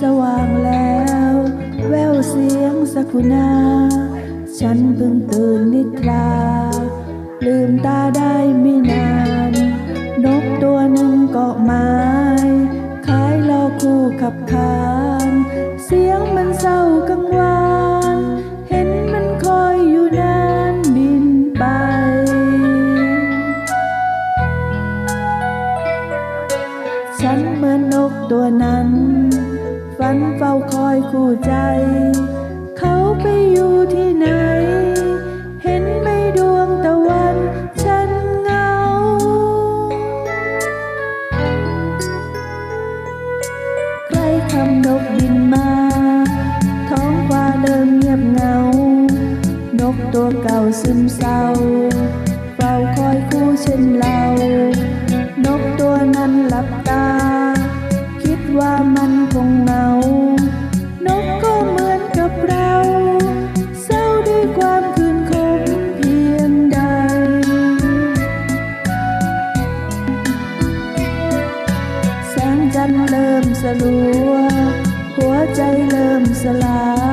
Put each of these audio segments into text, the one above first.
สว่างแล้ว แววเสียงสกุณาฉันเพิ่งตื่นนิทรา ลืมตาได้ไม่นาน นกตัวหนึ่งเกาะไม้คล้ายลอคู่ขับคาน เสียงมันเศร้ากังวานเห็นมันคอยอยู่นานบินไปฉันเหมือนนกตัวนั้น ฝันเฝ้าคอยคู่ใจ เขาไปอยู่ที่ไหน เห็นไม่ดวงตะวัน ฉันเหงา ใครทำนกบินมา ท้องฟ้าเริ่มเงียบเหงา นกตัวเก่าซึมเศร้า เฝ้าคอยคู่เช่นเรานกตัวนั้นหลับตา คิดว่ามันคง นเริ่มสลัว หัวใจเริ่มสลาย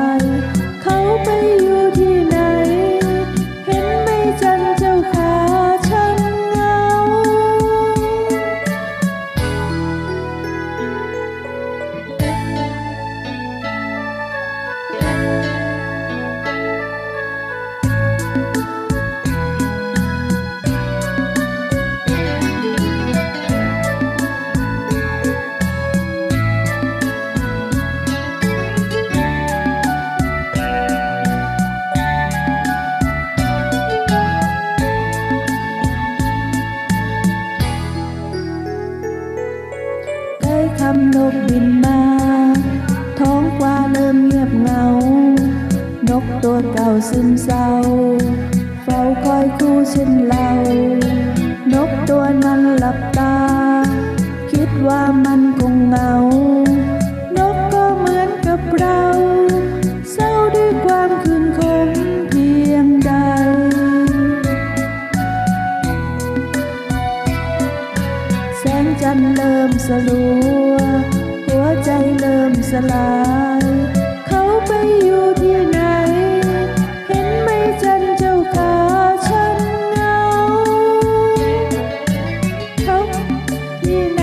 ใกล้คำนกบินมาท้องฟ้าเริ่ม สลัว หัวใจเริ่มสลาย เขาไปอยู่ที่ไหน เห็นไม่จันเจ้าขาฉันเงา เขาที่ไหน